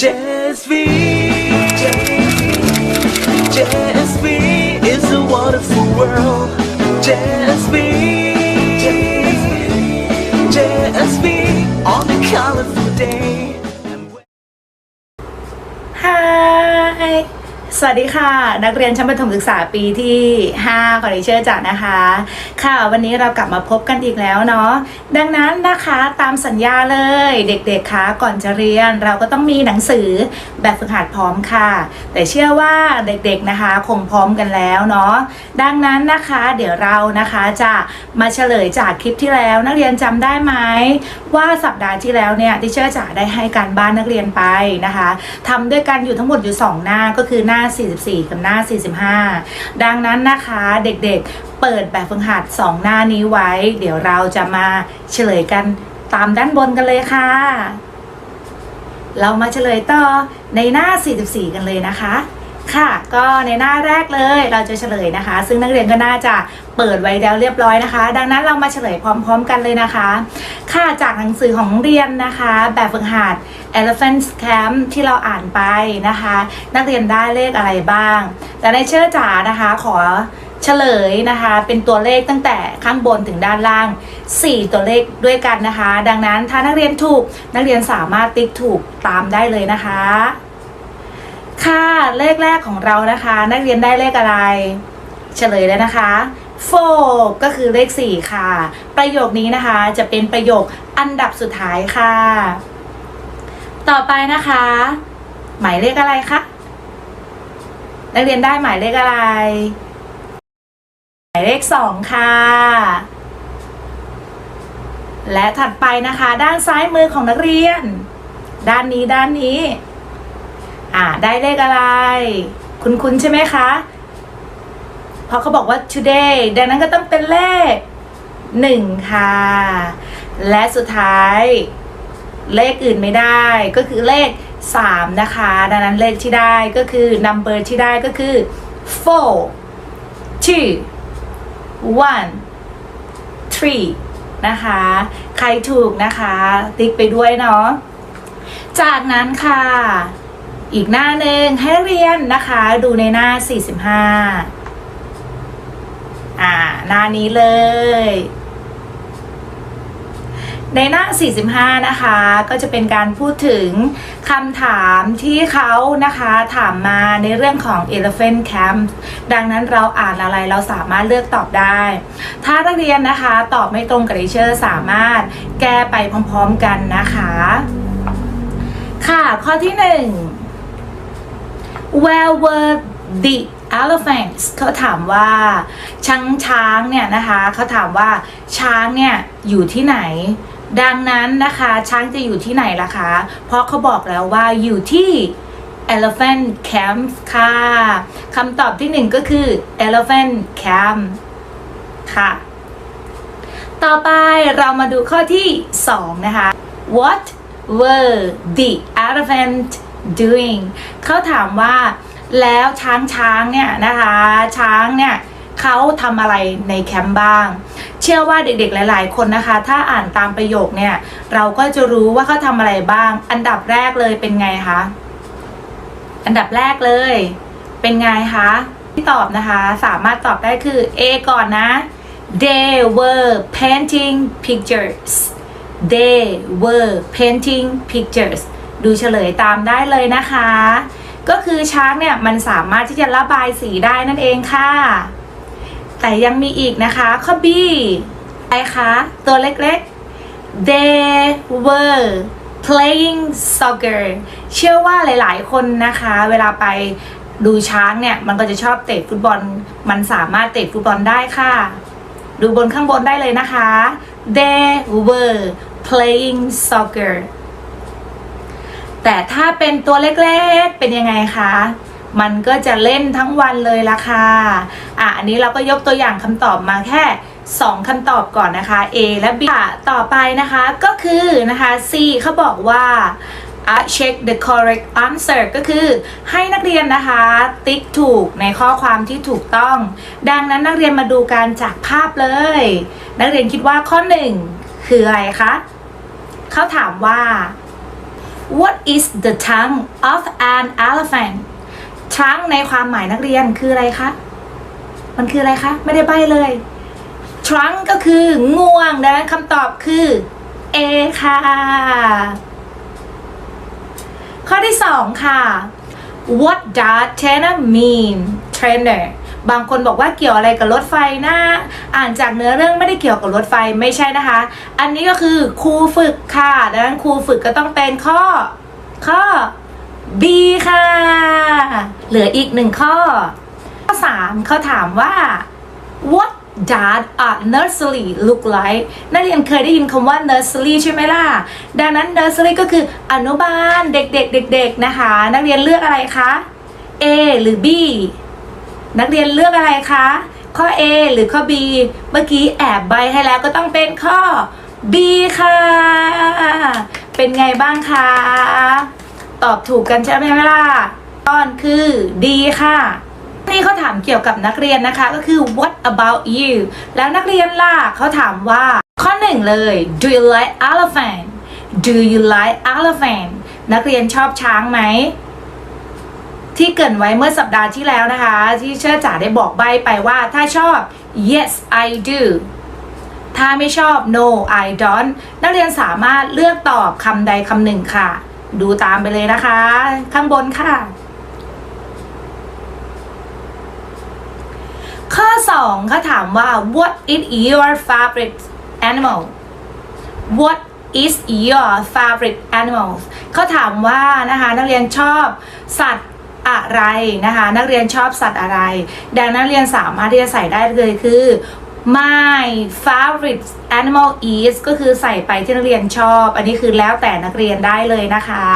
Jazz be, Jazz just is a wonderful world. Jazz be, Jazz just on a colorful day. สวัสดีค่ะ นักเรียนชั้นประถมศึกษาปีที่ 5 ขอเนเชิญจากนะคะ ค่ะวันนี้เรากลับมาพบกันอีกแล้วเนาะดังนั้นนะคะตามสัญญาเลยเด็กๆคะก่อนจะเรียนเราก็ต้องมีหนังสือแบบฝึกหัดพร้อมค่ะ แต่เชื่อว่าเด็กๆนะคะคงพร้อมกันแล้วเนาะดังนั้นนะคะเดี๋ยวเรานะคะจะมาเฉลยจากคลิปที่แล้ว นักเรียนจำได้ไหมว่าสัปดาห์ที่แล้วเนี่ยดิเชอร์จะได้ให้การบ้านนักเรียนไปนะคะทำด้วยกันอยู่ทั้งหมดอยู่ 2 หน้าก็คือหน้า44 กับหน้า 45 ดังนั้นนะคะเด็กๆเปิดแบบฝึกหัด 2 หน้านี้ไว้ เดี๋ยวเราจะมาเฉลยกันตามด้านบนกันเลยค่ะ เรามาเฉลยต่อในหน้า 44 กันเลยนะคะ ค่ะ ก็ในหน้าแรกเลยเราจะเฉลยนะคะ ซึ่งนักเรียนก็น่าจะเปิดไว้แล้วเรียบร้อยนะคะ ดังนั้นเรามาเฉลยพร้อม ๆ กันเลยนะคะ ค่ะจากหนังสือของเรียนนะคะ แบบฝึกหัด Elephant Camp ที่เราอ่านไปนะคะ นักเรียนได้เลขอะไรบ้าง แต่ในเชื่อจ๋านะคะขอเฉลยนะคะ เป็นตัวเลขตั้งแต่ข้างบนถึงด้านล่าง 4 ตัวเลขด้วยกันนะคะ ดังนั้นถ้านักเรียนถูกนักเรียนสามารถติ๊กถูกตามได้เลยนะคะ ค่ะเลขแรกของเรานะคะ นักเรียนได้เลขอะไร เฉลยเลยนะคะ 4 ก็คือเลข 4 ค่ะ ประโยคนี้นะคะจะเป็นประโยคอันดับสุดท้ายค่ะ ต่อไปนะคะ หมายเลขอะไรคะนักเรียนได้หมายเลขอะไร หมายเลขสองค่ะ และถัดไปนะคะ ด้านซ้ายมือของนักเรียน ด้านนี้ด้านนี้ อ่าได้เลขอะไร คุณคุณใช่ไหมคะพราะเขาบอกว่า today ดังนั้นก็ต้องเป็นเลขหนึ่งค่ะ และสุดท้าย เลขอื่นไม่ได้ก็คือเลข3นะคะ ดังนั้นเลขที่ได้ก็คือ number ที่ได้ก็คือ four two one three นะคะ ใครถูกนะคะ ติ๊กไปด้วยเนาะจากนั้นค่ะ อีกหน้าหนึ่งให้เรียนนะคะ ดูในหน้า 45 อ่า หน้านี้เลย ในหน้า 45 นะคะ ก็จะเป็นการพูดถึงคำถามที่เขานะคะ ถามมาในเรื่องของ Elephant Camp ดังนั้นเราอ่านอะไรเราสามารถเลือกตอบได้ ถ้านักเรียนนะคะ ตอบไม่ตรงกับดิเชอร์สามารถแก้ไปพร้อมๆกันนะคะ ค่ะ ข้อที่หนึ่ง Where were the elephants เขาถามว่าช้างช้างเนี่ยนะคะเขาถามว่าช้างเนี่ยอยู่ที่ไหน ดังนั้นนะคะช้างจะอยู่ที่ไหนล่ะคะ เพราะเขาบอกแล้วว่าอยู่ที่ elephant camp ค่ะคำตอบที่หนึ่งก็คือ elephant camp ค่ะ ต่อไปเรามาดูข้อที่2นะคะ What were the elephant doing เขาถามว่าแล้วช้างช้างเนี่ยนะคะ ช้างเนี่ยเขาทำอะไรในแคมป์บ้าง เชื่อว่าเด็กๆ หลาย ๆ คนนะคะ ถ้าอ่านตามประโยคเนี่ย เราก็จะรู้ว่าเขาทำอะไรบ้าง อันดับแรกเลยเป็นไงคะ อันดับแรกเลย เป็นไงคะที่ตอบนะคะ สามารถตอบได้คือ A ก่อนนะ they were painting pictures they were painting pictures ดูเฉลยตามได้เลยนะคะ ก็คือช้างเนี่ยมันสามารถที่จะระบายสีได้นั่นเองค่ะ แต่ยังมีอีกนะคะข้อ B อะไรคะตัวเล็กๆ they were playing soccer เชื่อว่าหลายๆ คนนะคะ เวลาไปดูช้างเนี่ย มันก็จะชอบเตะฟุตบอล มันสามารถเตะฟุตบอลได้ค่ะ ดูบนข้างบนได้เลยนะคะ they were playing soccer แต่ถ้าเป็นตัวเล็กๆเป็นยังไงคะ มันก็จะเล่นทั้งวันเลยละค่ะอะ อันนี้เราก็ยกตัวอย่างคำตอบมาแค่ 2คำตอบก่อนนะคะ A และ B ะต่อไปนะคะก็คือนะคะ C เขาบอกว่า uh, check the correct answer ก็คือให้นักเรียนนะคะ ติ๊กถูกในข้อความที่ถูกต้อง ดังนั้นนักเรียนมาดูการจากภาพเลย นักเรียนคิดว่าข้อ 1 คืออะไรคะเขาถามว่า what is the tongue of an elephant trunk ในความหมายนักเรียนคืออะไรคะ มันคืออะไรคะ ไม่ได้ใบเลย trunk ก็คืองวงดังนั้นคำตอบคือ A ค่ะ ข้อที่สองค่ะ What does trainer mean trainer บางคนบอกว่าเกี่ยวอะไรกับรถไฟนะอ่านจากเนื้อเรื่องไม่ได้เกี่ยวกับรถไฟไม่ใช่นะคะ อันนี้ก็คือครูฝึกค่ะดังนั้นครูฝึกก็ต้องเป็นข้อข้อ B ค่ะ เหลืออีกหนึ่งข้อ ข้อสามเขาถามว่า what does a nursery look like นักเรียนเคยได้ยินคำว่า nursery ใช่ไหมล่ะ ดังนั้น nursery ก็คืออนุบาลเด็กๆเด็กๆนะคะ นักเรียนเลือกอะไรคะ A หรือ B นักเรียนเลือกอะไรคะ ข้อ A หรือข้อ B เมื่อกี้แอบใบให้แล้วก็ต้องเป็นข้อ B ค่ะ เป็นไงบ้างคะ ตอบถูกกันใช่ไหมล่ะตอนคือ D ค่ะนี่เขาถามเกี่ยวกับนักเรียนนะคะก็คือ what about you แล้วนักเรียนล่ะเขาถามว่า ข้อหนึ่งเลย do you like elephant do you like elephant นักเรียนชอบช้างไหม ที่เกินไว้เมื่อสัปดาห์ที่แล้วนะคะ ที่เชื่อจ๋าได้บอกใบไปว่าถ้าชอบ yes I do ถ้าไม่ชอบ no I don't นักเรียนสามารถเลือกตอบคำใดคำหนึ่งค่ะ ดูตามไปเลยนะคะ ข้างบนค่ะ ข้อ2เขาถามว่า what is your favorite animal what is your favorite animal เขาถามว่านะคะนักเรียนชอบสัตว์ อะไรนะคะ นักเรียนชอบสัตว์อะไร ดังนักเรียนสามารถที่จะใส่ได้เลยคือ my favorite animal is ก็คือใส่ไปที่นักเรียนชอบ อันนี้คือแล้วแต่นักเรียนได้เลยนะคะ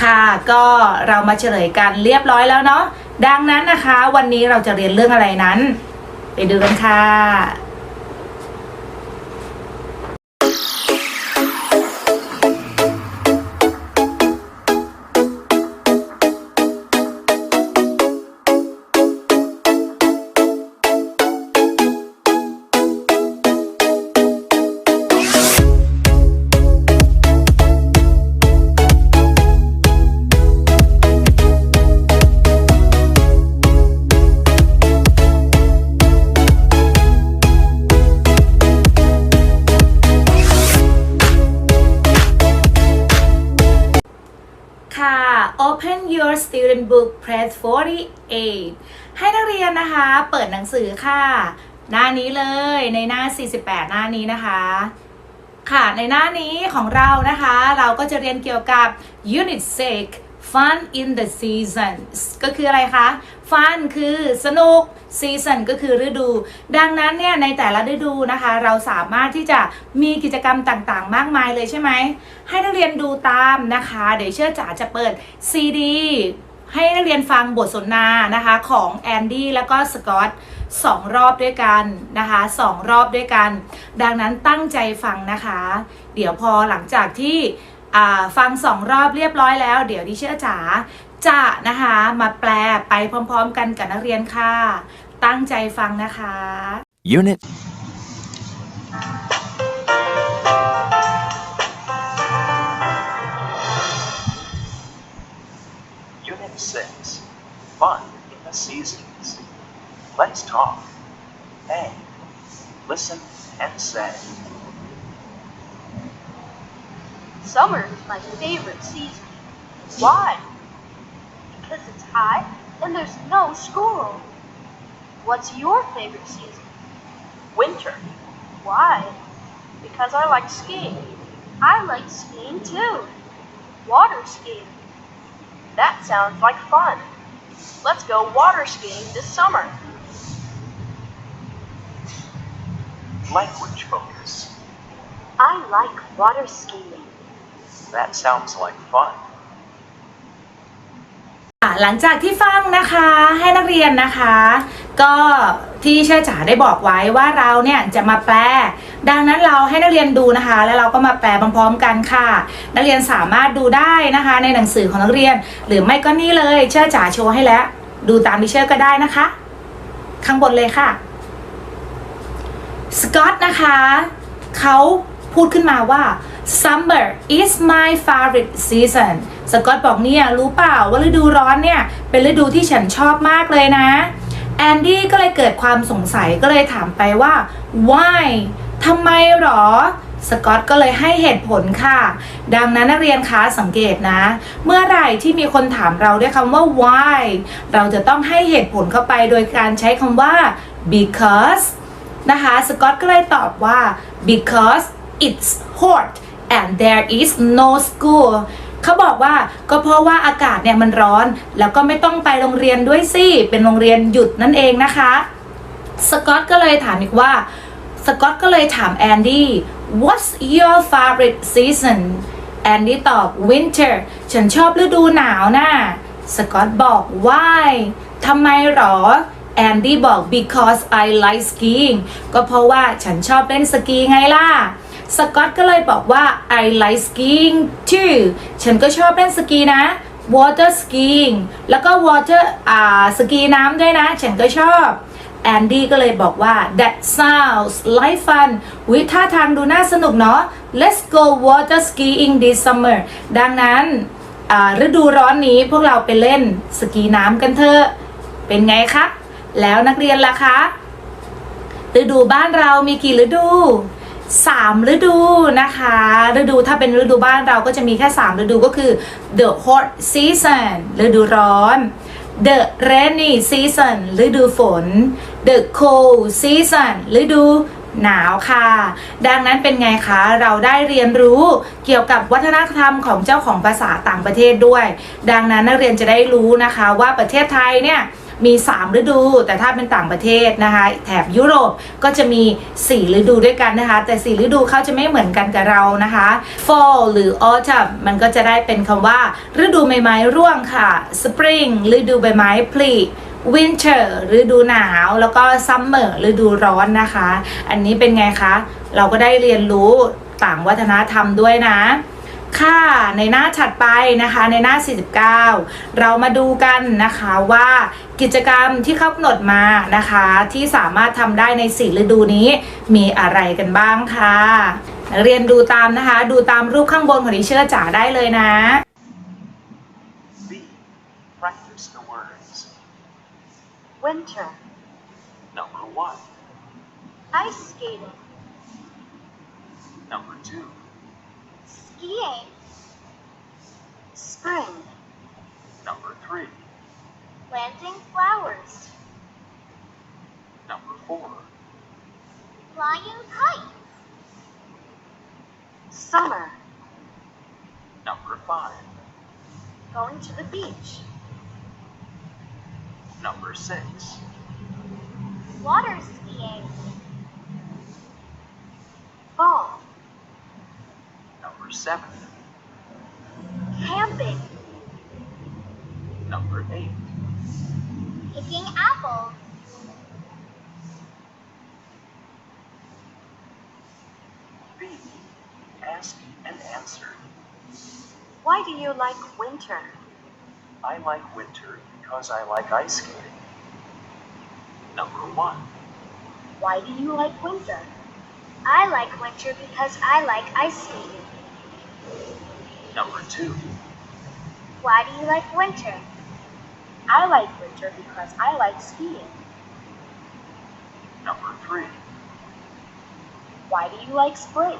ค่ะก็เรามาเฉลยกันเรียบร้อยแล้วเนาะดังนั้นนะคะ วันนี้เราจะเรียนเรื่องอะไรนั้น ไปดูกันค่ะ ค่ะ Open your student book page 48 ให้นักเรียนนะคะ เปิดหนังสือค่ะ หน้านี้เลยในหน้า 48 หน้านี้นะคะ ค่ะในหน้านี้ของเรานะคะ เราก็จะเรียนเกี่ยวกับ Unit 6 Fun in the season ก็คืออะไรคะ Fun คือสนุก Season ก็คือฤดู ดังนั้นเนี่ยในแต่ละฤดูนะคะ เราสามารถที่จะมีกิจกรรมต่างๆ มากมายเลยใช่ไหม ให้นักเรียนดูตามนะคะ เดี๋ยวเชื่อจ๋าจะเปิดซีดีให้นักเรียนฟังบทสนทนานะคะของแอนดี้แล้วก็สกอตสองรอบด้วยกันนะคะสองรอบด้วยกัน ดังนั้นตั้งใจฟังนะคะ เดี๋ยวพอหลังจากที่ ฟังสองรอบเรียบร้อยแล้ว เดี๋ยวดิเชื่อจ๋าจะนะคะมาแปลไปพร้อมๆ กันกับนักเรียนค่ะ ตั้งใจฟังนะคะ Unit Unit 6 Fun in the Seasons. Let's talk. A. Listen and say. Summer is my favorite season. Why? Because it's hot and there's no school. What's your favorite season? Winter. Why? Because I like skiing. I like skiing too. Water skiing. That sounds like fun. Let's go water skiing this summer. Language focus. I like water skiing. That sounds like fun. อะหลังจากที่ฟังนะคะให้นักเรียนนะคะ ก็ที่เชื่อจ๋าได้บอกไว้ว่าเราเนี่ยจะมาแปล ดังนั้นเราให้นักเรียนดูนะคะ แล้วเราก็มาแปลพร้อมๆกันค่ะ นักเรียนสามารถดูได้นะคะ ในหนังสือของนักเรียน หรือไม่ก็นี่เลยเชื่อจ๋าโชว์ให้แล้ว ดูตามที่เชื่อก็ได้นะคะ ข้างบนเลยค่ะสกอตนะคะเขาพูดขึ้นมาว่า summer is my favorite season สกอตบอกเนี่ยรู้เปล่าว่าฤดูร้อนเนี่ย เป็นฤดูที่ฉันชอบมากเลยนะแอนดี้ก็เลยเกิดความสงสัยก็เลยถามไปว่า why ทำไมหรอ สกอตก็เลยให้เหตุผลค่ะ ดังนั้นนักเรียนคะสังเกตนะ เมื่อไหร่ที่มีคนถามเราด้วยคำว่า why เราจะต้องให้เหตุผลเข้าไปโดยการใช้คำว่า because นะคะ สกอตก็เลยตอบว่า because it's hot and there is no school เขาบอกว่าก็เพราะว่าอากาศเนี่ยมันร้อน แล้วก็ไม่ต้องไปโรงเรียนด้วยสิ เป็นโรงเรียนหยุดนั่นเองนะคะ สกอตก็เลยถามอีกว่า สกอตก็เลยถามแอนดี้ what's your favorite season แอนดี้ตอบ winter ฉันชอบฤดูหนาวนะ่ะสกอตบอก why ทำไมหรอแอนดี้บอก because I like skiing ก็เพราะว่าฉันชอบเล่นสกีไงล่ะ สกอตก็เลยบอกว่า I like skiing too ฉันก็ชอบเล่นสกีนะ water skiing แล้วก็ water อ่าสกีน้ำด้วยนะ ฉันก็ชอบแอนดี้ก็เลยบอกว่า that sounds like fun วิท่าทางดูน่าสนุกเนาะ let's go water skiing this summer ดังนั้นฤดูร้อนนี้พวกเราไปเล่นสกีน้ำกันเถอะ เป็นไงคะแล้วนักเรียนล่ะคะ ฤดูบ้านเรามีกี่ฤดู สามฤดูนะคะ ฤดูถ้าเป็นฤดูบ้านเราก็จะมีแค่สามฤดูก็คือ the hot season ฤดูร้อน the rainy season ฤดูฝน the cold season ฤดูหนาวค่ะ ดังนั้นเป็นไงคะ เราได้เรียนรู้เกี่ยวกับวัฒนธรรมของเจ้าของภาษาต่างประเทศด้วย ดังนั้นนักเรียนจะได้รู้นะคะว่าประเทศไทยเนี่ย มี 3 ฤดู แต่ถ้าเป็นต่างประเทศนะคะ แถบยุโรปก็จะมี 4 ฤดูด้วยกันนะคะ แต่ 4 ฤดูเขาจะไม่เหมือนกันกับเรานะคะ fall หรือ autumn มันก็จะได้เป็นคำว่า ฤดูใบไม้ร่วงค่ะ spring ฤดูใบไม้ผลิ winter ฤดูหนาว แล้วก็ summer ฤดูร้อนนะคะ อันนี้เป็นไงคะ เราก็ได้เรียนรู้ต่างวัฒนธรรมด้วยนะ ค่ะในหน้าถัดไปนะคะในหน้า 49 เรามาดูกันนะคะว่ากิจกรรมที่เขากำหนดมานะคะ ที่สามารถทำได้ในสี่ฤดูนี้มีอะไรกันบ้างค่ะนักเรียนดูตามนะคะ ดูตามรูปข้างบนของดิเชอร์จ๋าได้เลยนะ B. Practice the words. Winter. Number one. Ice skating. Number two. Spring. Number three. Planting flowers. Number four. Flying kites. Summer. Number five. Going to the beach. Number six. Water skiing. Fall. Number seven. Camping. Number eight. Picking apples. B. Ask and answer. Why do you like winter? I like winter because I like ice skating. Number one. Why do you like winter? I like winter because I like ice skating. Number two. Why do you like winter? I like winter because I like skiing. Number three. Why do you like spring?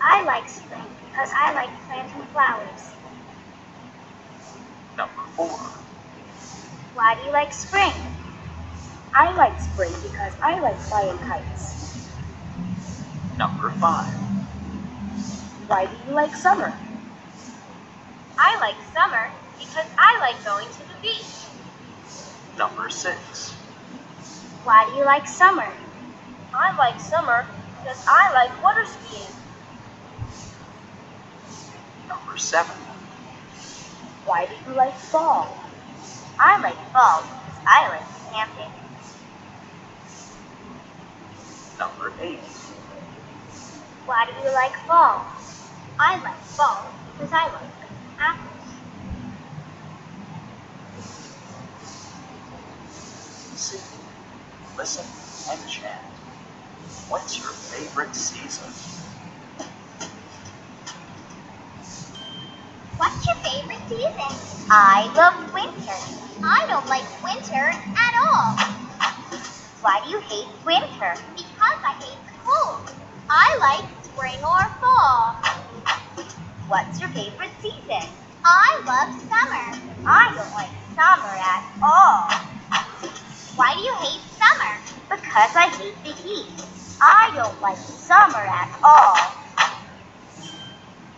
I like spring because I like planting flowers. Number four. Why do you like spring? I like spring because I like flying kites. Number five. Why do you like summer? I like summer because I like going to the beach. Number six. Why do you like summer? I like summer because I like water skiing. Number seven. Why do you like fall? I like fall because I like camping. Number eight. Why do you like fall? I like fall because I like apples. Sing, listen, and chat. What's your favorite season? What's your favorite season? I love winter. I don't like winter at all. Why do you hate winter? Because I hate the cold. I like spring or fall. What's your favorite season? I love summer. I don't like summer at all. Why do you hate summer? Because I hate the heat. I don't like summer at all.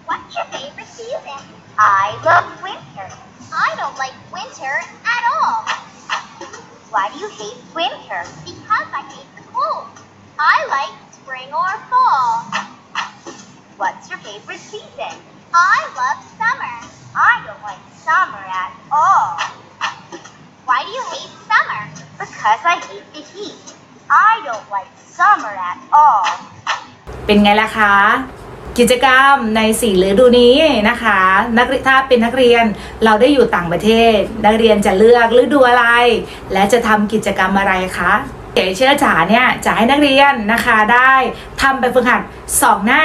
What's your favorite season? I love winter. I don't like winter at all. Why do you hate winter? Because I hate the cold. I like spring or fall. What's your favorite season? I love summer. I don't like summer at all. Why do you hate summer? Because I hate the heat. I don't like summer at all. เป็นไงล่ะคะกิจกรรมในสี่ฤดูนี้นะคะ นักถ้าเป็นนักเรียนเราได้อยู่ต่างประเทศ นักเรียนจะเลือกฤดูอะไร และจะทำกิจกรรมอะไรคะเก๋เชื่อจ๋าเนี่ยจะให้นักเรียนนะคะได้ทำแบบฝึกหัดสองหน้า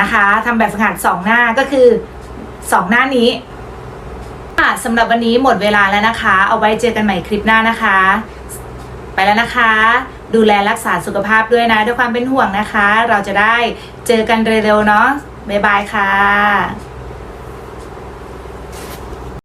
นะคะทำแบบฝึกหัดสองหน้าก็คือสองหน้านี้ค่ะสำหรับวันนี้หมดเวลาแล้วนะคะ เอาไว้เจอกันใหม่คลิปหน้านะคะ ไปแล้วนะคะ ดูแลรักษาสุขภาพด้วยนะ ด้วยความเป็นห่วงนะคะ เราจะได้เจอกันเร็วๆเนาะบ๊ายบายค่ะ